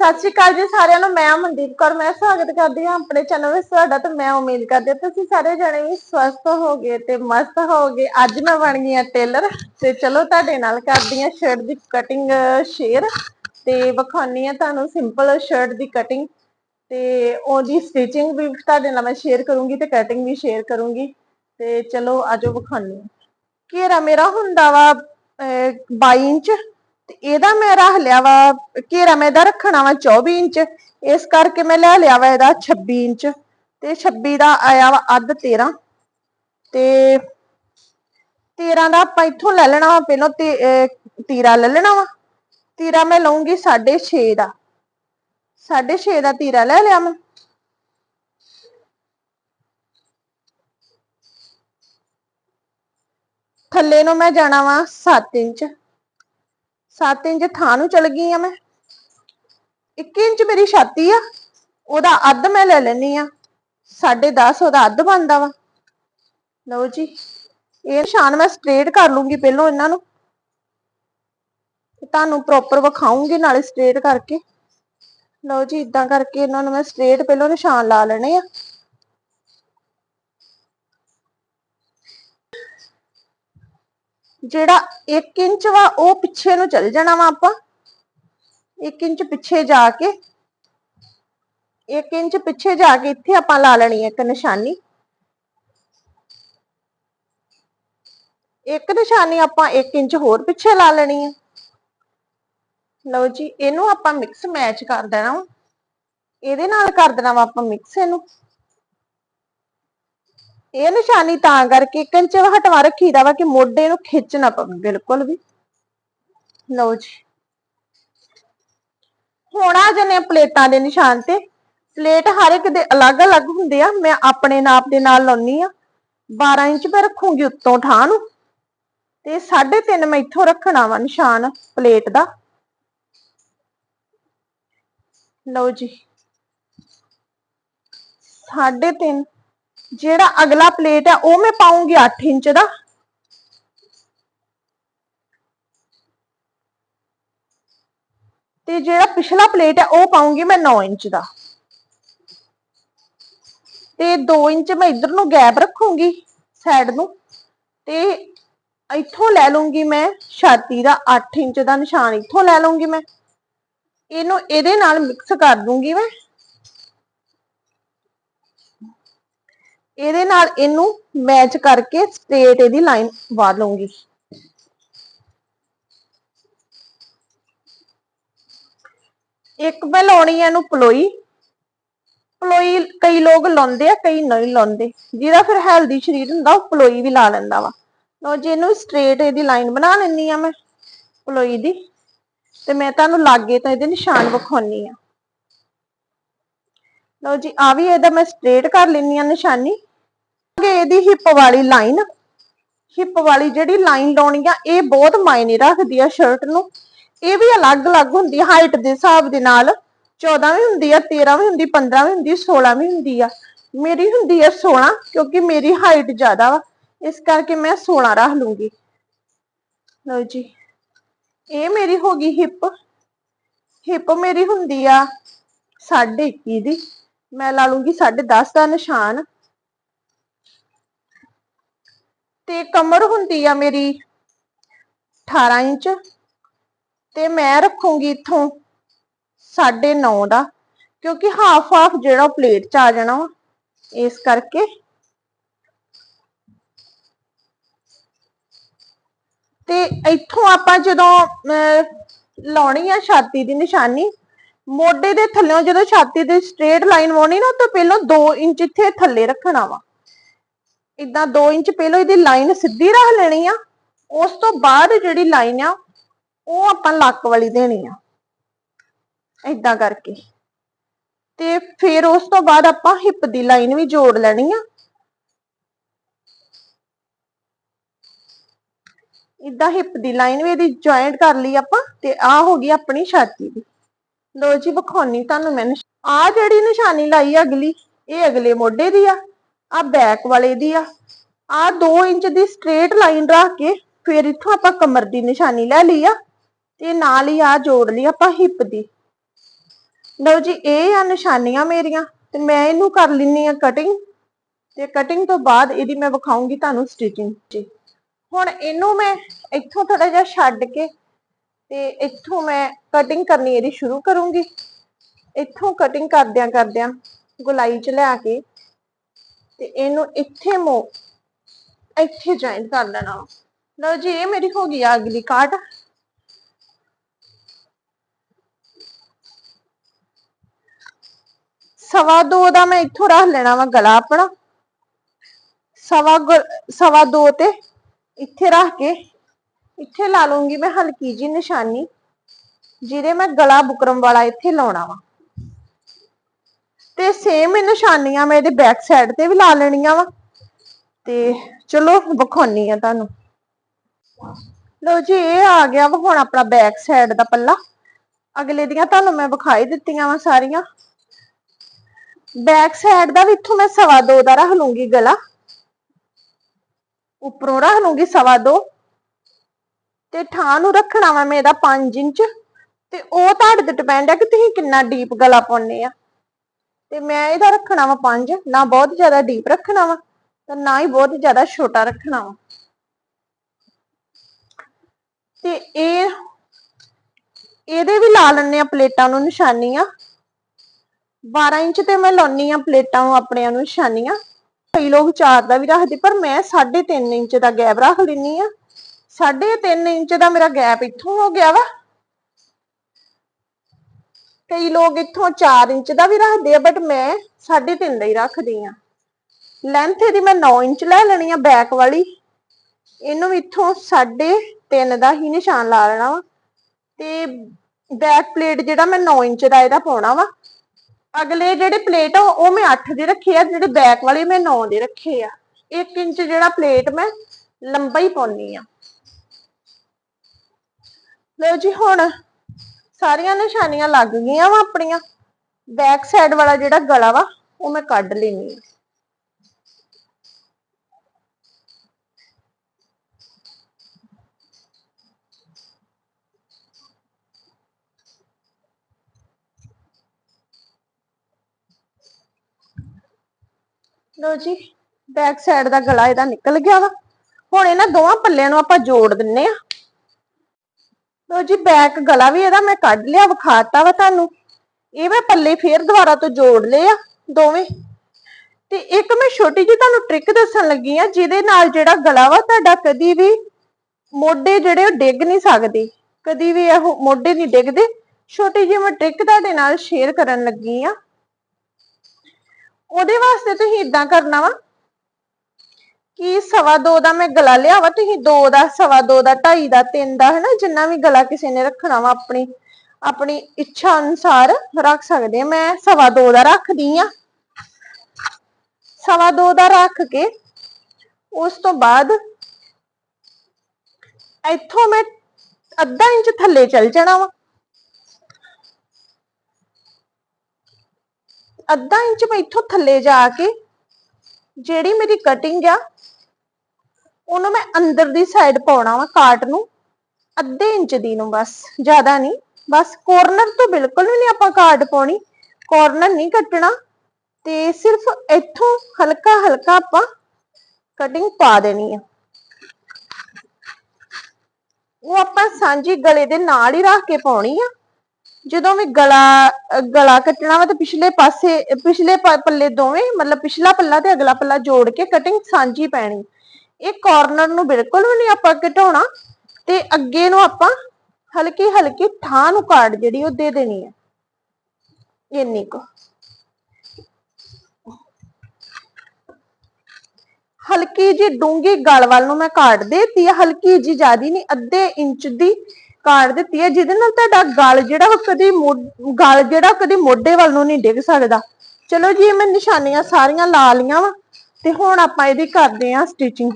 ਸਤਿ ਸ਼੍ਰੀ ਅਕਾਲ ਜੀ ਸਾਰਿਆਂ ਨੂੰ ਮੈਂ ਮਨਦੀਪ ਕੌਰ ਮੈਂ ਸਵਾਗਤ ਕਰਦੀ ਹਾਂ ਆਪਣੇ ਚੈਨਲ ਵਿੱਚ। ਤੁਹਾਡਾ ਤੇ ਮੈਂ ਉਮੀਦ ਕਰਦੀ ਹਾਂ ਤੁਸੀਂ ਸਾਰੇ ਜਣੇ ਵੀ ਸਵਸਥ ਹੋਗੇ ਤੇ ਮਸਤ ਹੋਗੇ। ਅੱਜ ਮੈਂ ਬਣ ਗਈ ਹਾਂ ਟੇਲਰ ਤੇ ਚਲੋ ਤੁਹਾਡੇ ਨਾਲ ਕਰਦੀ ਹਾਂ ਸ਼ਰਟ ਦੀ ਕਟਿੰਗ ਸ਼ੇਅਰ ਤੇ ਵਿਖਾਉਣੀ ਆ ਤੁਹਾਨੂੰ ਸਿੰਪਲ ਸ਼ਰਟ ਦੀ ਕਟਿੰਗ ਤੇ ਉਹਦੀ ਸਟਿਚਿੰਗ ਵੀ ਤੁਹਾਡੇ ਨਾਲ ਮੈਂ ਸ਼ੇਅਰ ਕਰੂੰਗੀ ਤੇ ਕਟਿੰਗ ਵੀ ਸ਼ੇਅਰ ਕਰੂੰਗੀ ਤੇ ਚਲੋ ਆਜੋ ਵਿਖਾਉਣੀ ਆ ਘੇਰਾ ਮੇਰਾ ਹੁੰਦਾ ਵਾ ਅਹ, 22 ਇੰਚ ਤੇ ਇਹਦਾ ਮੈਂ ਰੱਖ ਲਿਆ ਵਾ, ਘੇਰਾ ਮੈਂ ਇਹਦਾ ਰੱਖਣਾ ਵਾ 24 ਇੰਚ, ਇਸ ਕਰਕੇ ਮੈਂ ਲੈ ਲਿਆ ਵਾ ਇਹਦਾ 26 ਇੰਚ, ਤੇ 26 ਦਾ ਆਇਆ ਵਾ ਅੱਧ 13 ਤੇ 13 ਦਾ ਆਪਾਂ ਇੱਥੋਂ ਲੈ ਲੈਣਾ ਵਾ, ਪਹਿਲਾਂ ਤੇ ਤੀਰਾ ਲੈ ਲੈਣਾ ਵਾ, ਤੀਰਾ ਮੈਂ ਲਵਾਂਗੀ 6.5 ਦਾ 6.5 ਦਾ ਤੀਰਾ ਲੈ ਲਿਆ ਮੈਂ। ਥੱਲੇ ਨੂੰ ਮੈਂ ਜਾਣਾ ਵਾ 7 ਇੰਚ। 7 ਇੰਚ ਥਾਂ ਨੂੰ ਚਲ ਗਈ ਆ ਮੈਂ। 1 ਇੰਚ ਮੇਰੀ ਛਾਤੀ ਆ, ਉਹਦਾ ਅੱਧ ਮੈਂ ਲੈ ਲੈਣੀ ਆ। 10.5 ਉਹਦਾ ਅੱਧ ਬਣਦਾ ਵਾ। ਲਓ ਜੀ, ਇਹ ਨਿਸ਼ਾਨ ਮੈਂ ਸਟ੍ਰੇਟ ਕਰ ਲੂੰਗੀ ਪਹਿਲਾਂ ਇਹਨਾਂ ਨੂੰ। ਤੁਹਾਨੂੰ ਪ੍ਰੋਪਰ ਵਿਖਾਉਂਗੀ ਨਾਲੇ ਸਟ੍ਰੇਟ ਕਰਕੇ। ਲਓ ਜੀ ਇਦਾਂ ਕਰਕੇ ਇਹਨਾਂ ਨੂੰ ਮੈਂ ਸਟ੍ਰੇਟ ਪਹਿਲਾਂ ਨਿਸ਼ਾਨ ਲਾ ਲੈਣੇ ਆ। ਜਿਹੜਾ 1 ਇੰਚ ਵਾ, ਉਹ ਪਿੱਛੇ ਨੂੰ ਚੱਲ ਜਾਣਾ ਵਾ ਆਪਾਂ। 1 ਇੰਚ ਪਿੱਛੇ ਜਾ ਕੇ 1 ਇੰਚ ਪਿੱਛੇ ਜਾ ਕੇ ਇੱਥੇ ਆਪਾਂ ਲਾ ਲੈਣੀ ਹੈ ਇੱਕ ਨਿਸ਼ਾਨੀ। ਇੱਕ ਨਿਸ਼ਾਨੀ ਆਪਾਂ 1 ਇੰਚ ਹੋਰ ਪਿੱਛੇ ਲਾ ਲੈਣੀ ਹੈ ਲਓ ਜੀ, ਇਹਨੂੰ ਆਪਾਂ ਮਿਕਸ ਮੈਚ ਕਰ ਦੇਣਾ ਵਾ। ਇਹਦੇ ਨਾਲ ਕਰ ਦੇਣਾ ਵਾ ਆਪਾਂ ਮਿਕਸ ਇਹਨੂੰ। ਇਹ ਨਿਸ਼ਾਨੀ ਤਾਂ ਕਰਕੇ ਇੱਕ ਇੰਚ ਹਟਵਾ ਰੱਖੀਦਾ ਵਾ ਕਿ ਮੋਢੇ ਨੂੰ ਖਿੱਚ ਨਾ ਪਵੇ, ਬਿਲਕੁਲ ਵੀ। ਲਓ ਜੀ। ਹੁਣ ਆ ਜਨੇ ਪਲੇਟਾਂ ਦੇ ਨਿਸ਼ਾਨ ਤੇ। ਪਲੇਟ ਹਰ ਇੱਕ ਦੇ ਅਲੱਗ-ਅਲੱਗ ਹੁੰਦੇ ਆ। ਮੈਂ ਆਪਣੇ ਨਾਪ ਦੇ ਨਾਲ ਲਾਉਣੀ ਆ 12 ਇੰਚ ਮੈਂ ਰੱਖੂੰਗੀ ਉੱਤੋਂ ਠਾਹ ਨੂੰ। ਤੇ 3.5 ਮੈਂ ਇੱਥੋਂ ਰੱਖਣਾ ਵਾ ਨਿਸ਼ਾਨ ਪਲੇਟ ਦਾ। ਲਓ ਜੀ। 3.5 ਜਿਹੜਾ ਅਗਲਾ ਪਲੇਟ ਹੈ, ਉਹ ਮੈਂ ਪਾਉਂਗੀ 8 ਇੰਚ ਦਾ। ਤੇ ਜਿਹੜਾ ਪਿਛਲਾ ਪਲੇਟ ਹੈ, ਉਹ ਪਾਉਂਗੀ ਮੈਂ 9 ਇੰਚ ਦਾ। ਤੇ 2 ਇੰਚ ਮੈਂ ਇਧਰ ਨੂੰ ਗੈਪ ਰੱਖੂੰਗੀ, ਸਾਈਡ ਨੂੰ। ਤੇ ਇੱਥੋਂ ਲੈ ਲੂੰਗੀ ਮੈਂ ਛਾਤੀ ਦਾ 8 ਇੰਚ ਦਾ ਨਿਸ਼ਾਨ, ਇੱਥੋਂ ਲੈ ਲੂੰਗੀ ਮੈਂ। ਇਹਨੂੰ, ਇਹਦੇ ਨਾਲ ਮਿਕਸ ਕਰ ਦੂੰਗੀ ਮੈਂ। ਇਹਦੇ ਨਾਲ ਇਹਨੂੰ ਮੈਚ ਕਰਕੇ ਸਟ੍ਰੇਟ ਇਹਦੀ ਲਾਈਨ ਵਾਰ ਲਵਾਂਗੀ ਇੱਕ ਮੈਂ ਲਾਉਣੀ ਹੈ ਇਹਨੂੰ ਪਲੋਈ। ਪਲੋਈ ਕਈ ਲੋਕ ਲਾਉਂਦੇ ਆ, ਕਈ ਨਹੀਂ ਲਾਉਂਦੇ। ਜਿਹਦਾ ਫਿਰ ਹੈਲਦੀ ਸਰੀਰ ਹੁੰਦਾ, ਉਹ ਪਲੋਈ ਵੀ ਲਾ ਲੈਂਦਾ ਵਾ। ਲਓ ਜੀ, ਇਹਨੂੰ ਸਟ੍ਰੇਟ ਇਹਦੀ ਲਾਈਨ ਬਣਾ ਲੈਣੀ ਆ ਮੈਂ, ਪਲੋਈ ਦੀ। ਤੇ ਮੈਂ ਤੁਹਾਨੂੰ ਲਾਗੇ ਤਾਂ ਇਹਦੇ ਨਿਸ਼ਾਨ ਵਿਖਾਉਣੀ ਆ। ਲਓ ਜੀ ਆ ਵੀ ਇਹਦਾ ਮੈਂ ਸਟ੍ਰੇਟ ਕਰ ਲੈਣੀ ਆ ਨਿਸ਼ਾਨੀ। ਅੱਗੇ ਇਹਦੀ ਹਿੱਪ ਵਾਲੀ ਲਾਈਨ ਹਿੱਪ ਵਾਲੀ ਜਿਹੜੀ ਲਾਈਨ ਲਾਉਣੀ ਆ, ਇਹ ਬਹੁਤ ਮਾਇਨੇ ਰੱਖਦੀ ਆ ਸ਼ਰਟ ਨੂੰ। ਇਹ ਵੀ ਅਲੱਗ-ਅਲੱਗ ਹੁੰਦੀ ਹਾਈਟ ਦੇ ਹਿਸਾਬ ਦੇ ਨਾਲ। 14 ਵੀ ਹੁੰਦੀ ਆ 13 ਵੀ ਹੁੰਦੀ 15 ਵੀ ਹੁੰਦੀ 16 ਵੀ ਹੁੰਦੀ ਆ। ਮੇਰੀ ਹੁੰਦੀ ਆ 16 ਕਿਉਂਕਿ ਮੇਰੀ ਹਾਈਟ ਜ਼ਿਆਦਾ ਵਾ। ਇਸ ਕਰਕੇ ਮੈਂ 16 ਰੱਖ ਲੂੰਗੀ। ਲਓ ਜੀ। ਇਹ ਮੇਰੀ ਹੋ ਗਈ ਹਿੱਪ ਹਿੱਪ ਮੇਰੀ ਹੁੰਦੀ ਆ 21 ਦੀ। ਮੈਂ ਲਾ ਲੂੰਗੀ 10.5 ਦਾ ਨਿਸ਼ਾਨ। ਤੇ ਕਮਰ ਹੁੰਦੀ ਆ ਮੇਰੀ 18 ਇੰਚ ਤੇ ਮੈਂ ਰੱਖੂੰਗੀ ਇਥੋਂ 9.5 ਦਾ ਕਿਉਂਕਿ ਹਾਫ ਹਾਫ ਜਿਹੜਾ ਪਲੇਟ ਚ ਆ ਜਾਣਾ ਵਾ ਇਸ ਕਰਕੇ। ਤੇ ਇੱਥੋਂ ਆਪਾਂ ਜਦੋਂ ਅਹ, ਲਾਉਣੀ ਆ ਛਾਤੀ ਦੀ ਨਿਸ਼ਾਨੀ ਮੋਢੇ ਦੇ ਥੱਲੇੋਂ ਜਦੋਂ ਛਾਤੀ ਦੀ ਸਟ੍ਰੇਟ ਲਾਈਨ ਵਾਉਣੀ ਨਾ ਤਾਂ ਪਹਿਲਾਂ 2 ਇੰਚ ਇੱਥੇ ਥੱਲੇ ਰੱਖਣਾ ਵਾ। ਇਦਾਂ 2 ਇੰਚ ਪਹਿਲਾਂ ਇਹਦੀ ਲਾਈਨ ਸਿੱਧੀ ਰੱਖ ਲੈਣੀ ਆ, ਉਸ ਤੋਂ ਬਾਅਦ ਜਿਹੜੀ ਲਾਈਨ ਆ, ਉਹ ਆਪਾਂ ਲੱਕ ਵਾਲੀ ਦੇਣੀ ਆ। ਇਦਾਂ ਕਰਕੇ। ਤੇ ਫਿਰ ਉਸ ਤੋਂ ਬਾਅਦ ਆਪਾਂ ਹਿੱਪ ਦੀ ਲਾਈਨ ਵੀ ਜੋੜ ਲੈਣੀ ਆ। ਇਦਾਂ ਹਿੱਪ ਦੀ ਲਾਈਨ ਵੀ ਇਹਦੀ ਜੁਆਇੰਟ ਕਰ ਲਈ ਆਪਾਂ, ਤੇ ਆ ਹੋ ਗਈ ਆਪਣੀ ਛਾਤੀ ਦੀ। ਲੋ ਜੀ, ਵਿਖਾਉਣੀ ਤੁਹਾਨੂੰ ਮੈਂ ਆ ਜਿਹੜੀ ਨਿਸ਼ਾਨੀ ਲਾਈ ਅਗਲੀ, ਇਹ ਅਗਲੇ ਮੋਢੇ ਦੀ ਆ। ਆ ਬੈਕ ਵਾਲੇ ਦੀ ਆ। ਆ 2 ਇੰਚ ਦੀ ਸਟ੍ਰੇਟ ਲਾਈਨ ਰੱਖ ਕੇ ਫਿਰ ਇੱਥੋਂ ਆਪਾਂ ਕਮਰ ਦੀ ਨਿਸ਼ਾਨੀ ਲੈ ਲਈ ਆ ਤੇ ਨਾਲ ਹੀ ਆ ਜੋੜ ਲਈ ਆਪਾਂ ਹਿੱਪ ਦੀ। ਲਓ ਜੀ, ਇਹ ਆ ਨਿਸ਼ਾਨੀਆਂ ਮੇਰੀਆਂ ਤੇ ਮੈਂ ਇਹਨੂੰ ਕਰ ਲੈਣੀ ਆ ਕਟਿੰਗ ਤੇ ਕਟਿੰਗ ਤੋਂ ਬਾਅਦ ਇਹਦੀ ਮੈਂ ਵਿਖਾਉਂਗੀ ਤੁਹਾਨੂੰ ਸਟਿਚਿੰਗ ਜੀ। ਹੁਣ ਇਹਨੂੰ ਮੈਂ ਇੱਥੋਂ ਥੋੜਾ ਜਿਹਾ ਛੱਡ ਕੇ ਤੇ ਇੱਥੋਂ ਮੈਂ ਕਟਿੰਗ ਕਰਨੀ ਇਹਦੀ ਸ਼ੁਰੂ ਕਰੂੰਗੀ। ਇੱਥੋਂ ਕਟਿੰਗ ਕਰਦਿਆਂ ਕਰਦਿਆਂ ਗੁਲਾਈ ਚ ਲੈ ਕੇ ਤੇ ਇਹਨੂੰ ਇੱਥੇ ਮੋ, ਇੱਥੇ ਜੁਆਇਨ ਕਰ ਲੈਣਾ। ਵਾ। ਲਓ ਜੀ, ਇਹ ਮੇਰੀ ਹੋ ਗਈ ਆ ਅਗਲੀ ਕਾਟ ਸਵਾ ਦੋ ਦਾ ਮੈਂ ਇੱਥੋਂ ਰੱਖ ਲੈਣਾ ਵਾ ਗਲਾ ਆਪਣਾ। ਸਵਾ ਗੁ- ਸਵਾ ਦੋ ਤੇ ਇੱਥੇ ਰੱਖ ਕੇ, ਇੱਥੇ ਲਾ ਲੂੰਗੀ ਮੈਂ ਹਲਕੀ ਜੀ ਨਿਸ਼ਾਨੀ, ਜਿਹਦੇ ਮੈਂ ਗਲਾ ਬੁਕਰਮ ਵਾਲਾ ਇੱਥੇ ਲਾਉਣਾ ਵਾ। ਤੇ ਸੇਮ ਇਹ ਨਿਸ਼ਾਨੀਆਂ ਮੈਂ ਇਹਦੇ ਬੈਕ ਸਾਈਡ ਤੇ ਵੀ ਲਾ ਲੈਣੀਆਂ ਵਾ। ਤੇ ਚਲੋ, ਵਿਖਾਉਣੀ ਆ ਤੁਹਾਨੂੰ। ਲੋ ਜੀ, ਇਹ ਆ ਗਿਆ ਵਾ ਹੁਣ ਆਪਣਾ ਬੈਕ ਸਾਈਡ ਦਾ ਪੱਲਾ। ਅਗਲੇ ਦੀਆਂ ਤੁਹਾਨੂੰ ਮੈਂ ਵਿਖਾਈ ਦਿੱਤੀਆਂ ਵਾ ਸਾਰੀਆਂ। ਬੈਕ ਸਾਈਡ ਦਾ ਵੀ ਇੱਥੋਂ ਮੈਂ ਸਵਾ ਦੋ ਦਾ ਰੱਖ ਲੂੰਗੀ ਗਲਾ। ਉੱਪਰੋਂ ਰੱਖ ਲੂੰਗੀ ਸਵਾ ਦੋ। ਤੇ ਠਾਂ ਨੂੰ ਰੱਖਣਾ ਵਾ ਮੈਂ ਇਹਦਾ 5 ਇੰਚ। ਤੇ ਉਹ ਤੁਹਾਡੇ ਤੇ ਡਿਪੈਂਡ ਹੈ ਕਿ ਤੁਸੀਂ ਕਿੰਨਾ ਡੀਪ ਗਲਾ ਪਾਉਣੇ ਆ। ਤੇ ਮੈਂ ਇਹਦਾ ਰੱਖਣਾ ਵਾ 5 ਨਾ ਬਹੁਤ ਜ਼ਿਆਦਾ ਡੀਪ ਰੱਖਣਾ ਵਾ ਤੇ ਨਾ ਹੀ ਬਹੁਤ ਜ਼ਿਆਦਾ ਛੋਟਾ ਰੱਖਣਾ ਵਾ। ਤੇ ਇਹ, ਇਹਦੇ ਵੀ ਲਾ ਲੈਣੇ ਆ ਪਲੇਟਾਂ ਨੂੰ ਨਿਸ਼ਾਨੀਆਂ। 12 ਇੰਚ ਤੇ ਮੈਂ ਲਾਉਣੀ ਆ ਪਲੇਟਾਂ ਨੂੰ ਆਪਣਿਆਂ ਨੂੰ ਨਿਸ਼ਾਨੀਆਂ। ਕਈ ਲੋਕ 4 ਦਾ ਵੀ ਰੱਖਦੇ, ਪਰ ਮੈਂ 3.5 ਇੰਚ ਦਾ ਗੈਪ ਰੱਖ ਲੈਣੀ ਆ 3.5 ਇੰਚ ਦਾ ਮੇਰਾ ਗੈਪ ਇੱਥੋਂ ਹੋ ਗਿਆ ਵਾ। ਕਈ ਲੋਕ ਇੱਥੋਂ 4 ਇੰਚ ਦਾ ਵੀ ਰੱਖਦੇ ਆ ਬਟ ਮੈਂ 3.5 ਦਾ ਹੀ ਰੱਖਦੀ ਆ ਲੈਂਥ ਇਹਦੀ ਮੈਂ 9 ਇੰਚ ਲੈ ਲੈਣੀ ਆ ਬੈਕ ਵਾਲੀ। ਇਹਨੂੰ ਵੀ ਇੱਥੋਂ 3.5 ਦਾ ਹੀ ਨਿਸ਼ਾਨ ਲਾ ਲੈਣਾ ਵਾ। ਤੇ ਬੈਕ ਪਲੇਟ ਜਿਹੜਾ ਮੈਂ 9 ਇੰਚ ਦਾ ਇਹਦਾ ਪਾਉਣਾ ਵਾ। ਅਗਲੇ ਜਿਹੜੇ ਪਲੇਟ ਆ, ਉਹ ਮੈਂ 8 ਦੇ ਰੱਖੇ ਆ, ਜਿਹੜੇ ਬੈਕ ਵਾਲੇ ਮੈਂ 9 ਦੇ ਰੱਖੇ ਆ। 1 ਇੰਚ ਜਿਹੜਾ ਪਲੇਟ ਮੈਂ ਲੰਬਾ ਹੀ ਪਾਉਣੀ ਆ। ਲਓ ਜੀ, ਹੁਣ ਸਾਰੀਆਂ ਨਿਸ਼ਾਨੀਆਂ ਲੱਗ ਗਈਆਂ ਵਾ ਆਪਣੀਆਂ। ਬੈਕ ਸਾਈਡ ਵਾਲਾ ਜਿਹੜਾ ਗਲਾ ਵਾ, ਉਹ ਮੈਂ ਕੱਢ ਲੈਣੀ ਆ ਲੋ ਜੀ ਬੈਕ ਸਾਈਡ ਦਾ ਗਲਾ ਇਹਦਾ ਨਿਕਲ ਗਿਆ ਵਾ। ਹੁਣ ਇਹਨਾਂ ਦੋਵਾਂ ਪੱਲਿਆਂ ਨੂੰ ਆਪਾਂ ਜੋੜ ਦਿੰਨੇ ਆ। ਲੋ ਜੀ ਬੈਕ ਗਲਾ ਵੀ ਇਹਦਾ ਮੈਂ ਕੱਢ ਲਿਆ, ਵਿਖਾਤਾ ਵਾ ਤੁਹਾਨੂੰ। ਇਹ ਮੈਂ ਪੱਲੇ ਫੇਰ ਦੁਬਾਰਾ ਤੋਂ ਜੋੜ ਲਏ ਆ, ਦੋਵੇਂ। ਤੇ ਇੱਕ ਮੈਂ ਛੋਟੀ ਜਿਹੀ ਤੁਹਾਨੂੰ ਟ੍ਰਿਕ ਦੱਸਣ ਲੱਗੀ ਆ, ਜਿਹਦੇ ਨਾਲ ਜਿਹੜਾ ਗਲਾ ਵਾ ਤੁਹਾਡਾ ਕਦੀ ਵੀ ਮੋਢੇ ਜਿਹੜੇ ਉਹ ਡਿੱਗ ਨਹੀਂ ਸਕਦੇ। ਕਦੀ ਵੀ ਇਹ ਮੋਢੇ ਨਹੀਂ ਡਿੱਗਦੇ। ਛੋਟੀ ਜਿਹੀ ਮੈਂ ਟ੍ਰਿਕ ਤੁਹਾਡੇ ਨਾਲ ਸ਼ੇਅਰ ਕਰਨ ਲੱਗੀ ਆ। ਉਹਦੇ ਵਾਸਤੇ ਤੁਸੀਂ ਇਦਾਂ ਕਰਨਾ ਵਾ ਕਿ ਸਵਾ ਦੋ ਦਾ ਮੈਂ ਗਲਾ ਲਿਆ ਵਾ? ਤੁਸੀਂ ਦੋ ਦਾ, ਸਵਾ ਦੋ ਦਾ, ਢਾਈ ਦਾ, ਤਿੰਨ ਦਾ, ਹਨਾ? ਜਿੰਨਾ ਵੀ ਗਲਾ ਕਿਸੇ ਨੇ ਰੱਖਣਾ ਵਾ, ਆਪਣੀ ਆਪਣੀ ਇੱਛਾ ਅਨੁਸਾਰ ਰੱਖ ਸਕਦੇ ਮੈਂ ਸਵਾ ਦੋ ਦਾ ਰੱਖਦੀ ਆ। ਸਵਾ ਦੋ ਦਾ ਰੱਖ ਕੇ ਉਸ ਤੋਂ ਬਾਅਦ ਇੱਥੋਂ ਮੈਂ ਅੱਧਾ ਇੰਚ ਥੱਲੇ ਚੱਲ ਜਾਣਾ ਵਾ। ਅੱਧਾ ਇੰਚ ਮੈਂ ਇੱਥੋਂ ਥੱਲੇ ਜਾ ਕੇ ਜਿਹੜੀ ਮੇਰੀ ਕਟਿੰਗ ਆ ਉਹਨੂੰ ਮੈਂ ਅੰਦਰ ਦੀ ਸਾਈਡ ਪਾਉਣਾ ਵਾ ਕਾਟ ਨੂੰ, ਅੱਧੇ ਇੰਚ ਦੀ ਨੂੰ ਬਸ, ਜ਼ਿਆਦਾ ਨਹੀਂ, ਬਸ ਕੋਰਨਰ ਤੋਂ ਬਿਲਕੁਲ ਵੀ ਨਹੀਂ ਆਪਾਂ ਕਾਟ ਪਾਉਣੀ ਕੋਰਨਰ ਨਹੀਂ ਕੱਟਣਾ, ਤੇ ਸਿਰਫ ਇੱਥੋਂ ਹਲਕਾ ਹਲਕਾ ਆਪਾਂ ਕਟਿੰਗ ਪਾ ਦੇਣੀ ਆ। ਉਹ ਆਪਾਂ ਸਾਂਝੀ ਗਲੇ ਦੇ ਨਾਲ ਹੀ ਰੱਖ ਕੇ ਪਾਉਣੀ ਆ। ਜਦੋਂ ਵੀ ਗਲਾ ਗਲਾ ਕੱਟਣਾ ਵਾ ਤੇ ਪਿਛਲੇ ਪਾਸੇ, ਪਿਛਲੇ ਪੱਲੇ ਦੋਵੇਂ, ਮਤਲਬ ਪਿਛਲਾ ਪੱਲਾ ਤੇ ਅਗਲਾ ਪੱਲਾ ਜੋੜ ਕੇ ਕਟਿੰਗ ਸਾਂਝੀ ਪੈਣੀ। ਇਹ ਕਾਰਨਰ ਨੂੰ ਬਿਲਕੁਲ ਵੀ ਨਹੀਂ ਆਪਾਂ ਘਟਾਉਣਾ ਤੇ ਅੱਗੇ ਨੂੰ ਆਪਾਂ ਹਲਕੀ ਹਲਕੀ ਥਾਂ ਨੂੰ ਕਾਟ ਜਿਹੜੀ ਉਹ ਦੇ ਦੇਣੀ ਹੈ। ਇੰਨੀ ਕੁ। ਹਲਕੀ ਜੀ ਡੂੰਗੀ ਗਲ ਵੱਲ ਨੂੰ ਮੈਂ ਕਾਟ ਦੇਤੀ ਹੈ। ਹਲਕੀ ਜੀ ਜਿਆਦੀ ਨਹੀਂ, ਅੱਧੇ ਇੰਚ ਦੀ ਕਾਟ ਦਿੱਤੀ ਹੈ, ਜਿਹਦੇ ਨਾਲ ਤੁਹਾਡਾ ਗਲ ਜਿਹੜਾ ਉਹ ਕਦੀ ਮੋ- ਗਲ ਜਿਹੜਾ ਕਦੀ ਮੋਢੇ ਵੱਲ ਨੂੰ ਨਹੀਂ ਡਿੱਗ ਸਕਦਾ। ਚਲੋ ਜੀ, ਇਹ ਮੈਂ ਨਿਸ਼ਾਨੀਆਂ ਸਾਰੀਆਂ ਲਾ ਲੀਆਂ ਵਾ ਤੇ ਹੁਣ ਆਪਾਂ ਇਹਦੀ ਕਰਦੇ ਆਂ ਸਟਿਚਿੰਗ